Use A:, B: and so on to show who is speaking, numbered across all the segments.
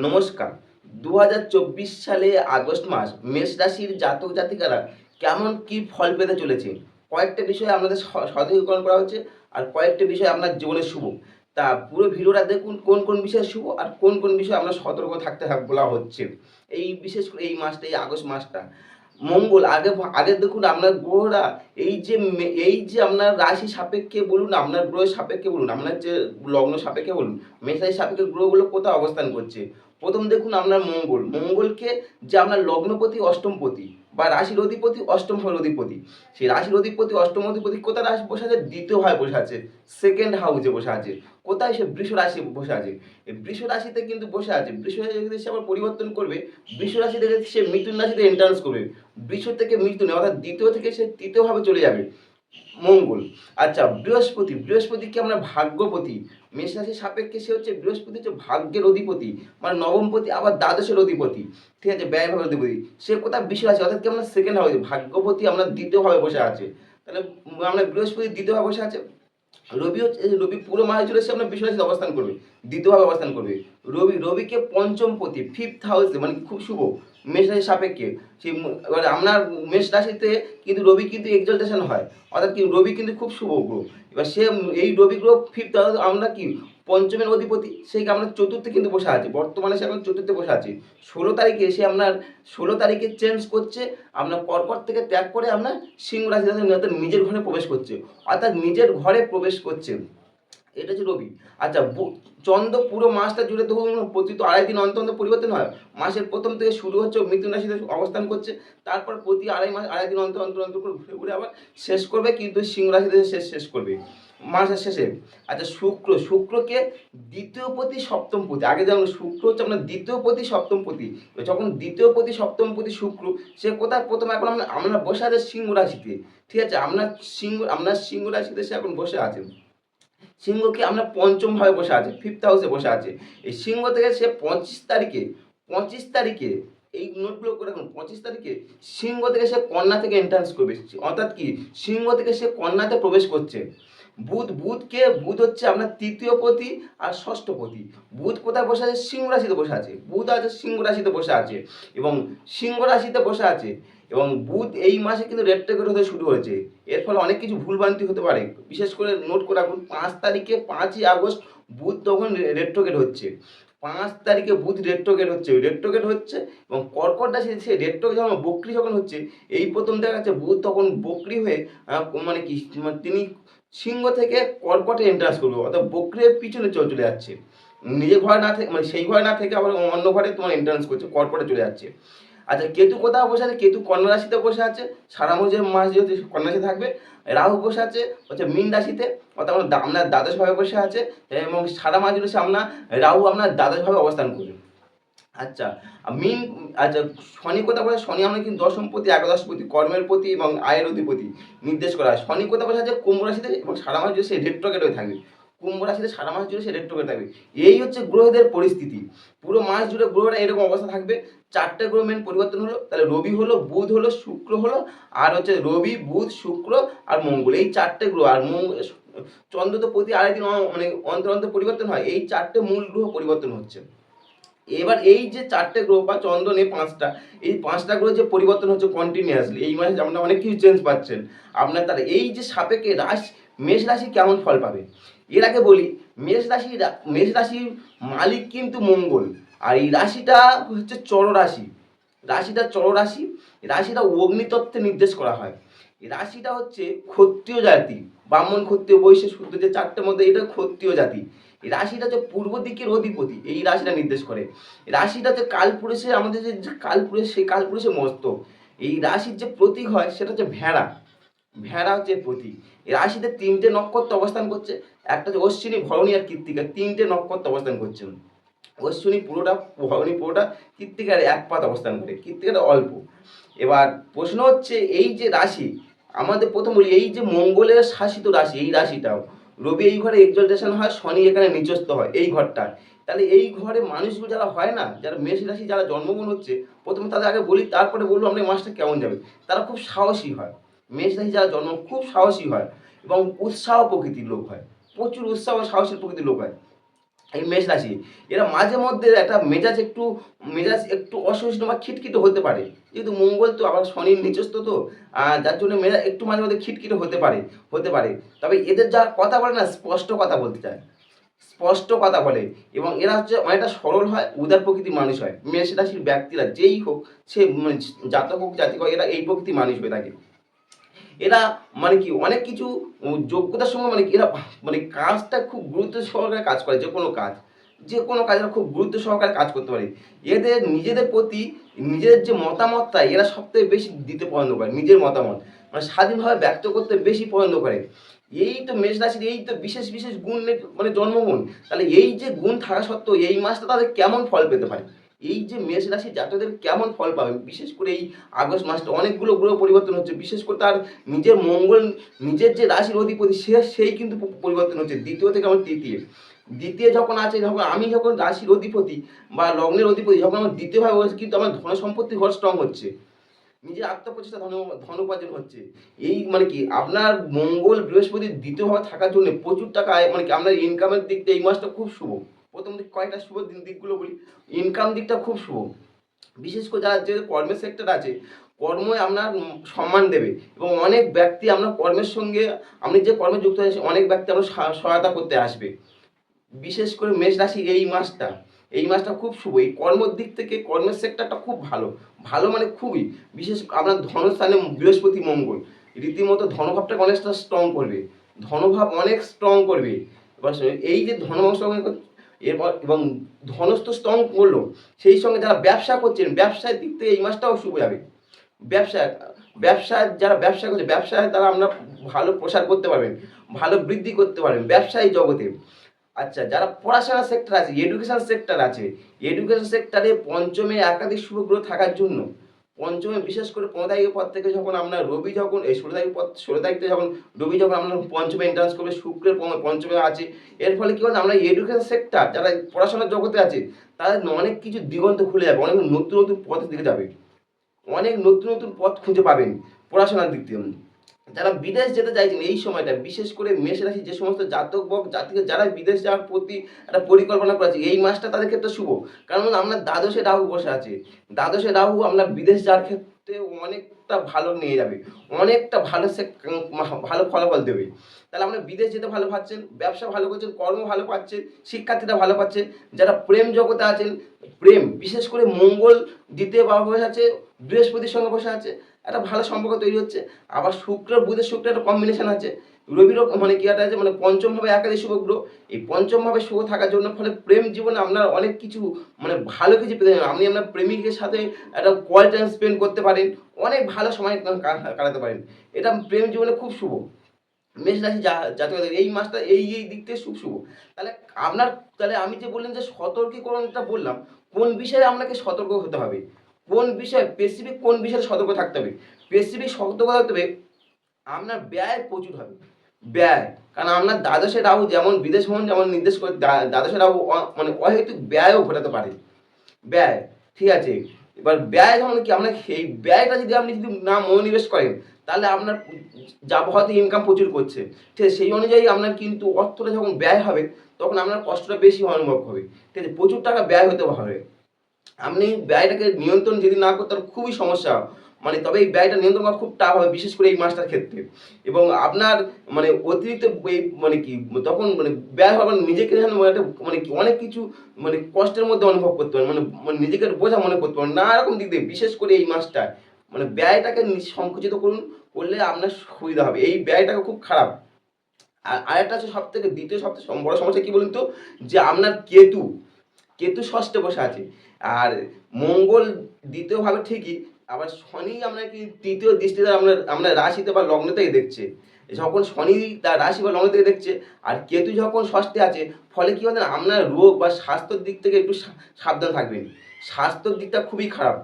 A: নমস্কার। দু হাজার চব্বিশ সালে আগস্ট মাস মেষ রাশির জাতক জাতিকারা কেমন কি ফল পেতে চলেছে? কয়েকটা বিষয়ে আপনাদের সতর্কীকরণ করা হচ্ছে আর কয়েকটা বিষয় আপনার জীবনে শুভ। তা পুরো ভিডিওটা দেখুন, কোন কোন বিষয়ে শুভ আর কোন কোন বিষয়ে আমরা সতর্ক থাকতে বলা হচ্ছে। এই বিশেষ করে এই মাসটা, এই আগস্ট মাসটা। মঙ্গল, আগে আগে দেখুন আপনার গ্রহরা, এই যে এই যে আপনার রাশি সাপেক্ষে বলুন, আপনার গ্রহের সাপেক্ষে বলুন, আপনার যে লগ্ন সাপেক্ষে বলুন, মেষরাশি সাপেক্ষে গ্রহগুলো কোথায় অবস্থান করছে? প্রথম দেখুন আপনার মঙ্গল, মঙ্গলকে যে আপনার লগ্নপতি, অষ্টমপতি বা রাশির অধিপতি, অষ্টম ঘরের অধিপতি। সেই রাশির অধিপতি, অষ্টম অধিপতি কোথায় রাশি বসে আছে? দ্বিতীয় ভাবে বসে আছে। সেকেন্ড হাউসে বসে আছে। কোথায়? সে বৃষ রাশি বসে আছে। এই বৃষ রাশিতে কিন্তু বসে আছে। বৃষ রাশি সে আবার পরিবর্তন করবে, বৃষ রাশি থেকে সে মিথুন রাশিতে এন্ট্রান্স করবে, বৃষ থেকে মিথুনে অর্থাৎ দ্বিতীয় থেকে সে তৃতীয় ভাবে চলে যাবে। মঙ্গল। আচ্ছা বৃহস্পতি। বৃহস্পতিকে আমরা ভাগ্যপতি? মেষ রাশির সাপেক্ষে সে হচ্ছে বৃহস্পতি হচ্ছে ভাগ্যের অধিপতি মানে নবমপতি, আবার দ্বাদশের অধিপতি। ঠিক আছে ব্যয় ভাবের অধিপতি। সে কোথায় বিশ্ব আছে অর্থাৎ কি আমরা সেকেন্ড হাউসে ভাগ্যপতি আমরা দ্বিতীয়ভাবে বসে আছে। তাহলে আমরা বৃহস্পতি দ্বিতীয়ভাবে বসে আছে। রবি হচ্ছে রবি পুরো মাসে চলে এসে আপনার বিশ্ব রাশিতে অবস্থান করবে, দ্বিতীয়ভাবে অবস্থান করবে। রবি, রবিকে পঞ্চম পতি ফিফথ হাউসে মানে খুব শুভ। মেষ রাশির সাপেক্ষে সেই এবার আপনার মেষ রাশিতে কিন্তু রবি কিন্তু এক্সলটেশন হয়। অর্থাৎ কি, রবি কিন্তু খুব শুভ গ্রহ। এবার সে এই রবি গ্রহ ফিফথ আমরা কি, পঞ্চমের অধিপতি সেই আমরা চতুর্থে কিন্তু বসে আছে। বর্তমানে সে এখন চতুর্থে বসে আছে। ষোলো তারিখে সে আপনার ষোলো তারিখে চেঞ্জ করছে। আপনার পরপর থেকে ত্যাগ করে আপনার সিংহ রাশি নিজের ঘরে প্রবেশ করছে। অর্থাৎ নিজের ঘরে প্রবেশ করছে। এটা হচ্ছে রবি। আচ্ছা চন্দ্র পুরো মাসটা জুড়ে দেখুন, প্রতি তো আড়াই দিন অন্তর পরিবর্তন হয়। মাসের প্রথম থেকে শুরু হচ্ছে মিথুন রাশিতে অবস্থান করছে। তারপর প্রতি আড়াই মাস, আড়াই দিন অন্তর অন্তর অন্তর করে ঘুরে ঘুরে আবার শেষ করবে, কিন্তু সিংহ রাশিতে শেষ শেষ করবে। মাসের শেষে। আচ্ছা শুক্র। শুক্রকে দ্বিতীয় প্রতি সপ্তম প্রতি আগে যেমন শুক্র হচ্ছে আপনার দ্বিতীয় প্রতি সপ্তম প্রতি যখন দ্বিতীয় প্রতি সপ্তম প্রতি শুক্র, সে কোথায়? প্রথম এখন আমরা আমরা বসে আছে সিংহ রাশিতে। ঠিক আছে? আপনার সিংহ আপনার সিংহ রাশিতে সে এখন বসে আছে সিংহকে আমরা পঞ্চম ভাবে বসে আছে ফিফথ হাউসে বসে আছে। এই সিংহ থেকে সে পঁচিশ তারিখে পঁচিশ তারিখে, এই নোটগুলো করে রাখুন, পঁচিশ তারিখে সিংহ থেকে সে কন্যা থেকে এন্ট্রান্স করবে। অর্থাৎ কি? সিংহ থেকে সে কন্যাতে প্রবেশ করছে। বুধ, বুধকে, বুধ হচ্ছে আপনার তৃতীয় পতি আর ষষ্ঠ পতি। বুধ কোথায় বসে আছে? সিংহ রাশিতে বসে আছে। বুধ আছে সিংহ রাশিতে বসে আছে এবং সিংহ রাশিতে বসে আছে এবং বুধ এই মাসে কিন্তু রেট্রোগেট হতে শুরু হয়েছে। এর ফলে অনেক কিছু ভুলভ্রান্তি হতে পারে। বিশেষ করে নোট করে রাখুন, পাঁচ তারিখে পাঁচই আগস্ট বুধ তখন রেট্রোগেট হচ্ছে। পাঁচ তারিখে বুধ রেট্রোগেট হচ্ছে। রেট্রোগেট হচ্ছে এবং কর্কট রাশি সেই রেট্রোগেট যখন বক্রি যখন হচ্ছে, এই প্রথম দেখা যাচ্ছে বুধ তখন বক্রি হয়ে মানে কি মানে তিনি সিংহ থেকে কর্কটে এন্ট্রান্স করবে অর্থাৎ বক্রির পিছনে চলে চলে যাচ্ছে। নিজের ঘরে না থেকে মানে সেই ঘরে না থেকে আবার অন্য ঘরে তোমার এন্ট্রান্স করছে, কর্কটে চলে যাচ্ছে। আচ্ছা কেতু কোথাও বসে আছে? কেতু কন্যা রাশিতে বসে আছে। সারা মাসে মাস যেহেতু কন্যা রাশি থাকবে, রাহু বসে আছে, হচ্ছে মীন রাশিতে। অর্থাৎ আপনার দ্বাদশভাবে বসে আছে, এবং সারা মাস সে আপনার রাহু আপনার দ্বাদশভাবে অবস্থান করবে আচ্ছা মিন আচ্ছা শনি কোথা বসে শনি আমরা কিন্তু দশম প্রতি একাদশ প্রতি কর্মের প্রতি এবং আয়ের অধিপতি নির্দেশ করা হয়। শনি কোথা বসে আছে? কুম্ভ রাশিতে এবং সারা মাস জুড়ে সে রেট্রোগেট হয়ে থাকবে। কুম্ভ রাশিতে সারা মাস জুড়ে সে রেট্রোগেট থাকবে। এই হচ্ছে গ্রহদের পরিস্থিতি। পুরো মাস জুড়ে গ্রহরা এরকম অবস্থা থাকবে। চারটে গ্রহ মেন পরিবর্তন হলো, তাহলে রবি হলো, বুধ হলো, শুক্র হলো, আর হচ্ছে রবি, বুধ, শুক্র আর মঙ্গল। এই চারটে গ্রহ, আর মঙ্গল চন্দ্র তো প্রতি আড়াই দিন মানে অন্তর অন্তর পরিবর্তন হয়, এই চারটে মূল গ্রহ পরিবর্তন হচ্ছে। এবার এই যে চারটে গ্রহ বা চন্দ্র নিয়ে পাঁচটা, এই পাঁচটা গ্রহ যে পরিবর্তন হচ্ছে কন্টিনিউয়াসলি এই মাসে আপনারা অনেক কিছু চেঞ্জ পাচ্ছেন। আপনার তার এই যে সাপেক্ষে রাশি, মেষ রাশি কেমন ফল পাবে? এর আগে বলি, মেষ রাশি মেষ রাশির মালিক কিন্তু মঙ্গল। আর এই রাশিটা হচ্ছে চররাশি রাশিটা চররাশি রাশিটা অগ্নিতত্ত্বে নির্দেশ করা হয়। রাশিটা হচ্ছে ক্ষত্রিয় জাতি। ব্রাহ্মণ, ক্ষত্রিয়, বৈশ্য শুদ্ধ যে চারটের মধ্যে এটা ক্ষত্রিয় জাতি। রাশিটা হচ্ছে পূর্ব দিকের অধিপতি, এই রাশিটা নির্দেশ করে। রাশিটা হচ্ছে কালপুরুষের, আমাদের যে যে কালপুরুষ, সেই কালপুরুষের মস্ত এই রাশির যে প্রতীক হয়, সেটা হচ্ছে ভেড়া। ভেড়া হচ্ছে প্রতীক রাশিতে তিনটে নক্ষত্র অবস্থান করছে, একটা হচ্ছে অশ্বিনী ভরণী আর কৃত্তিকা। তিনটে নক্ষত্র অবস্থান করছে। অশ্বিনী পুরোটা ভরণী পুরোটা, কৃত্তিকার এক পাত অবস্থান করে। কৃত্তিকাটা অল্প। এবার প্রশ্ন হচ্ছে, এই যে রাশি, আমাদের প্রথম বলি, এই যে মঙ্গলের শাসিত রাশি, এই রাশিটাও রবি এই ঘরে এক্সলটেশন হয়, শনি এখানে নিচস্থ হয়, এই ঘরটা তাহলে এই ঘরে মানুষগুলো যারা হয় না, যারা মেষ রাশি, যারা জন্মগ্রহণ হচ্ছে, প্রথমে তাদের আগে বলি, তারপরে বলব আমরা মাসটা কেমন যাবে। তারা খুব সাহসী হয়। মেষ রাশি যারা জন্ম খুব সাহসী হয় এবং উৎসাহ প্রকৃতির লোক হয়, প্রচুর উৎসাহ সাহসী প্রকৃতির লোক হয় এই মেষ রাশি। এরা মাঝে মধ্যে একটা মেজাজ একটু মেজাজ একটু অসহিষ্ণু বা খিটখিটে হতে পারে। যেহেতু মঙ্গল তো, আবার শনির নিজস্ব তো যার জন্য মেজাজ একটু মাঝে মধ্যে খিটখিটে হতে পারে হতে পারে। তবে এদের যা কথা বলে না, স্পষ্ট কথা বলতে চায়। স্পষ্ট কথা বলে এবং এরা হচ্ছে অনেকটা সরল হয়, উদার প্রকৃতির মানুষ হয়। মেষ রাশির ব্যক্তিরা যেই হোক, সে মানে জাতক হোক জাতি হোক, এরা এই প্রকৃতির মানুষ হয়ে থাকে। এরা মানে কি, অনেক কিছু যোগ্যতার সঙ্গে মানে এরা মানে কাজটা খুব গুরুত্ব সহকারে কাজ করে, যে কোনো কাজ। যে কোনো কাজ খুব গুরুত্ব সহকারে কাজ করতে পারে। এদের, নিজেদের প্রতি, নিজেদের যে মতামতটা, এরা সবথেকে বেশি দিতে পছন্দ করে, নিজের মতামত। মানে স্বাধীনভাবে ব্যক্ত করতে বেশি পছন্দ করে। এই তো মেষ রাশির, এই তো বিশেষ বিশেষ গুণের মানে জন্মগুণ। তাহলে এই যে গুণ থাকা সত্ত্বেও এই মাসটা তাদের কেমন ফল পেতে পারে? এই যে মেষ রাশি জাতকদের কেমন ফল পাবে বিশেষ করে এই আগস্ট মাসটা অনেকগুলো গ্রহ পরিবর্তন হচ্ছে। বিশেষ করে তার নিজের মঙ্গল, নিজের যে রাশির অধিপতি, সে, সেই কিন্তু পরিবর্তন হচ্ছে। দ্বিতীয় থেকে আমার তৃতীয়। দ্বিতীয় যখন আছে, যখন আমি যখন রাশির অধিপতি বা লগ্নের অধিপতি, যখন আমার দ্বিতীয়ভাবে হচ্ছে, কিন্তু আমার ধন সম্পত্তি ঘর স্ট্রং হচ্ছে। নিজের আত্মপ্রচেষ্টা ধন ধন উপার্জন হচ্ছে। এই মানে কি, আপনার মঙ্গল বৃহস্পতি দ্বিতীয়ভাবে থাকার জন্য প্রচুর টাকা মানে কি, আপনার ইনকামের দিক দিয়ে এই মাসটা খুব শুভ। প্রথম দিক কয়েকটা শুভ দিকগুলো বলি। ইনকাম দিকটা খুব শুভ। বিশেষ করে যারা যে কর্মের সেক্টর আছে কর্মে আপনার সম্মান দেবে এবং অনেক ব্যক্তি আপনার কর্মের সঙ্গে আপনি যে কর্মে যুক্ত হয়েছে, অনেক ব্যক্তি আপনার সহায়তা করতে আসবে। বিশেষ করে মেষ রাশি এই মাসটা এই মাসটা খুব শুভ। এই কর্মের দিক থেকে কর্মের সেক্টরটা খুব ভালো। ভালো মানে খুবই। বিশেষ আপনার ধনস্থানে বৃহস্পতি, মঙ্গল। রীতিমতো ধনভাবটাকে অনেকটা স্ট্রং করবে। ধনভাব অনেক স্ট্রং করবে। এবার এই যে ধনভাব এরপর এবং ধনস্থ স্ট্রং করল। সেই সঙ্গে যারা ব্যবসা করছেন, ব্যবসার দিক থেকে এই মাসটাও শুভ যাবে। ব্যবসা ব্যবসা, যারা ব্যবসা করছে, ব্যবসায় তারা আমরা ভালো প্রসার করতে পারবেন, ভালো বৃদ্ধি করতে পারবেন ব্যবসায়ী জগতে। আচ্ছা যারা পড়াশোনা সেক্টর আছে এডুকেশন সেক্টর আছে এডুকেশন সেক্টরে পঞ্চমে একাধিক শুভ গ্রহ থাকার জন্য পঞ্চমে বিশেষ করে পনেরো তারিখের পর থেকে যখন আপনার রবি যখন, এই ষোলো তারিখ পর ষোলো তারিখ যখন রবি যখন আপনার পঞ্চমে এন্ট্রান্স করবে, শুক্রের পঞ্চমে আছে। এর ফলে কী হচ্ছে আমরা এডুকেশন সেক্টর যারা পড়াশোনার জগতে আছে, তাদের অনেক কিছু দিগন্ত খুলে যাবে, অনেক নতুন নতুন পথের দিকে যাবে। অনেক নতুন নতুন পথ খুঁজে পাবেন পড়াশোনার দিক থেকে যারা বিদেশ যেতে চাইছেন এই সময়টা, বিশেষ করে মেষ রাশি যে সমস্ত জাতক, বক, জাতিকে যারা বিদেশ যাওয়ার প্রতি একটা পরিকল্পনা করেছে, এই মাসটা তাদের ক্ষেত্রে শুভ। কারণ আমরা দ্বাদশে রাহু বসে আছে। দ্বাদশে রাহু আমরা বিদেশ যাওয়ার ক্ষেত্রে অনেকটা ভালো নিয়ে যাবে। অনেকটা ভালো সে ভালো ফলাফল দেবে। তাহলে আমরা বিদেশ যেতে ভালো পাচ্ছেন ব্যবসা ভালো করছেন, কর্ম ভালো পাচ্ছেন, শিক্ষার্থীরা ভালো পাচ্ছে, যারা প্রেম জগতে আছেন, প্রেম, বিশেষ করে মঙ্গল, দ্বিতীয় বাবা বসে আছে, বৃহস্পতির সঙ্গে বসে আছে একটা ভালো সম্পর্ক তৈরি হচ্ছে। আবার শুক্র, বুধের শুক্র একটা কম্বিনেশন আছে। রবির মানে কি আছে মানে পঞ্চম ভাবে একাদশ শুভ গ্রহ। এই পঞ্চমভাবে শুভ থাকার জন্য ফলে প্রেম জীবনে আপনার অনেক কিছু মানে ভালো কিছু পেতে আপনি আপনার প্রেমিকের সাথে একটা কোয়ালিটি টাইম স্পেন্ড করতে পারেন। অনেক ভালো সময় কাটাতে পারেন। এটা প্রেম জীবনে খুব শুভ। মেষ রাশি জাতকদের এই মাসটা এই এই দিক থেকে শুভ শুভ। তাহলে আপনার, তাহলে আমি যে বললেন যে সতর্কীকরণটা বললাম, কোন বিষয়ে আপনাকে সতর্ক হতে হবে? কোন বিষয়ে স্পেসিফিক কোন বিষয়ে সতর্ক থাকতে হবে? স্পেসিফিক সতর্ক থাকতে হবে, আপনার ব্যয় প্রচুর হবে। ব্যয়, কারণ আপনার দ্বাদশে রাহু যেমন বিদেশ ভ্রমণ যেমন নির্দেশ করে, দ্বা- দ্বাদশে রাহু মানে অহেতুক ব্যয়ও ঘটাতে পারে। ব্যয়, ঠিক আছে? এবার ব্যয় যখন কি, আপনার এই ব্যয়টা যদি আপনি যদি না মনোনিবেশ করেন, তাহলে আপনার যাব হয়তো ইনকাম প্রচুর করছে। ঠিক আছে? সেই অনুযায়ী আপনার কিন্তু অর্থটা যখন ব্যয় হবে, তখন আপনার কষ্টটা বেশি অনুভব হবে। ঠিক আছে? প্রচুর টাকা ব্যয় হতে হবে। আপনি ব্যয়টাকে নিয়ন্ত্রণ যদি না করতে পারেন খুবই সমস্যা। মানে তবে এই ব্যয়টা নিয়ন্ত্রণ করা খুব টাফ হবে, বিশেষ করে এই মাসটার ক্ষেত্রে। এবং আপনার মানে অতিরিক্ত মানে কি, তখন মানে ব্যয় হবে নিজেকে যেন মানে মানে অনেক কিছু মানে কষ্টের মধ্যে অনুভব করতে পারেন মানে মানে নিজেকে বোঝা মনে করতে পারেন। নানা রকম দিক দিয়ে, বিশেষ করে এই মাসটায়। মানে ব্যয়টাকে সংকুচিত করুন, করলে আপনার সুবিধা হবে। এই ব্যয়টাকে খুব খারাপ। আর, আরেকটা হচ্ছে সব থেকে দ্বিতীয় সবথেকে বড় সমস্যা কি বলুন তো? যে আপনার কেতু কেতু ষষ্ঠে বসে আছে। আর মঙ্গল দ্বিতীয়ভাবে ঠিকই, আবার শনি আমরা কি তৃতীয় দৃষ্টিতে আমরা আমরা রাশিতে বা লগ্নতেই দেখছে। যখন শনি তার রাশি বা লগ্ন থেকে দেখছে, আর কেতু যখন ষষ্ঠে আছে, ফলে কী হবে আপনার রোগ বা স্বাস্থ্যর দিক থেকে একটু সাবধান থাকবেন। স্বাস্থ্যর দিকটা খুবই খারাপ।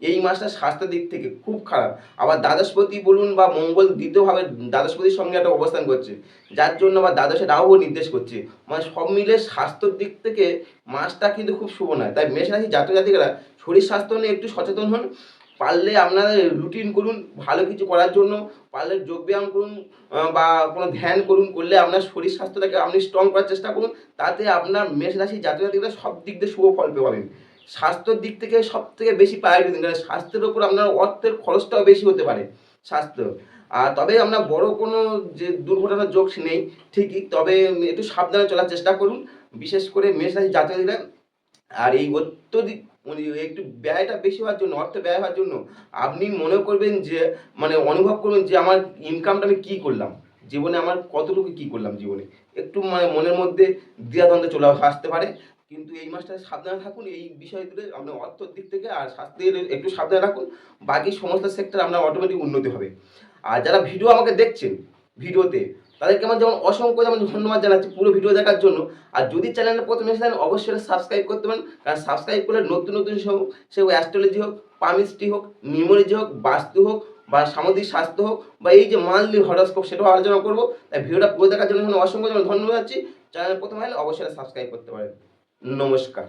A: এই মাসটা স্বাস্থ্যের দিক থেকে খুব খারাপ। আবার দ্বাদশপতি বলুন বা মঙ্গল দ্বিতীয়ভাবে দ্বাদশপতির সঙ্গে একটা অবস্থান করছে, যার জন্য বা দ্বাদশে রাহু নির্দেশ করছে। মানে সব মিলে স্বাস্থ্যর দিক থেকে মাসটা কিন্তু খুব শুভ নয়। তাই মেষ রাশি জাতক জাতিকারা শরীর স্বাস্থ্য নিয়ে একটু সচেতন হন। পারলে আপনারা রুটিন করুন, ভালো কিছু করার জন্য। পারলে যোগব্যায়াম করুন বা কোনো ধ্যান করুন, করলে আপনার শরীর স্বাস্থ্যটাকে আপনি স্ট্রং করার চেষ্টা করুন। তাতে আপনার মেষ রাশি জাতীয় সব দিক দিয়ে শুভ ফল পাবেন। স্বাস্থ্যের দিক থেকে সব থেকে বেশি প্রায়োরিটি দিন, কারণ স্বাস্থ্যের উপর আপনার অর্থের খরচটাও বেশি হতে পারে স্বাস্থ্য। আর তবে আমরা বড় কোনো যে দুর্ঘটনার যোগ নেই, ঠিকই, তবে একটু সাবধানে চলার চেষ্টা করুন, বিশেষ করে মেষ রাশি জাতীয় জাতিরা আর এই অত্যধিক মানে একটু ব্যয়টা বেশি হওয়ার জন্য অর্থ ব্যয় হওয়ার জন্য আপনি মনে করবেন যে মানে অনুভব করবেন যে আমার ইনকামটা আমি কী করলাম, জীবনে আমার কতটুকু কী করলাম জীবনে। একটু মানে মনের মধ্যে দ্বিধাদ্বন্দ্ব চলে আসতে পারে। কিন্তু এই মাসটা সাবধানে থাকুন এই বিষয়গুলো আপনার অর্থর দিক থেকে আর স্বাস্থ্যের একটু সাবধানে রাখুন বাকি সমস্ত সেক্টর আপনার অটোমেটিক উন্নতি হবে। আর যারা ভিডিও আমাকে দেখছেন ভিডিওতে তাদেরকে আমার যেমন অসংখ্য যেমন ধন্যবাদ জানাচ্ছি পুরো ভিডিও দেখার জন্য। আর যদি চ্যানেলে প্রথমে এসে থাকেন, অবশ্যই সাবস্ক্রাইব করতে পারেন কারণ সাবস্ক্রাইব করলে নতুন নতুন সব সে অ্যাস্ট্রোলজি হোক পামিস্ট্রি হোক নিউমোলজি হোক বাস্তু হোক বা সামুদ্রিক স্বাস্থ্য হোক বা এই যে মান্থলি হরস্কোপ সেটাও আলোচনা করব। তাই ভিডিওটা পুরো দেখার জন্য অসংখ্য যেমন ধন্যবাদ জানাচ্ছি। চ্যানেলে প্রথমে হলে অবশ্যই সাবস্ক্রাইব করতে পারেন। নমস্কার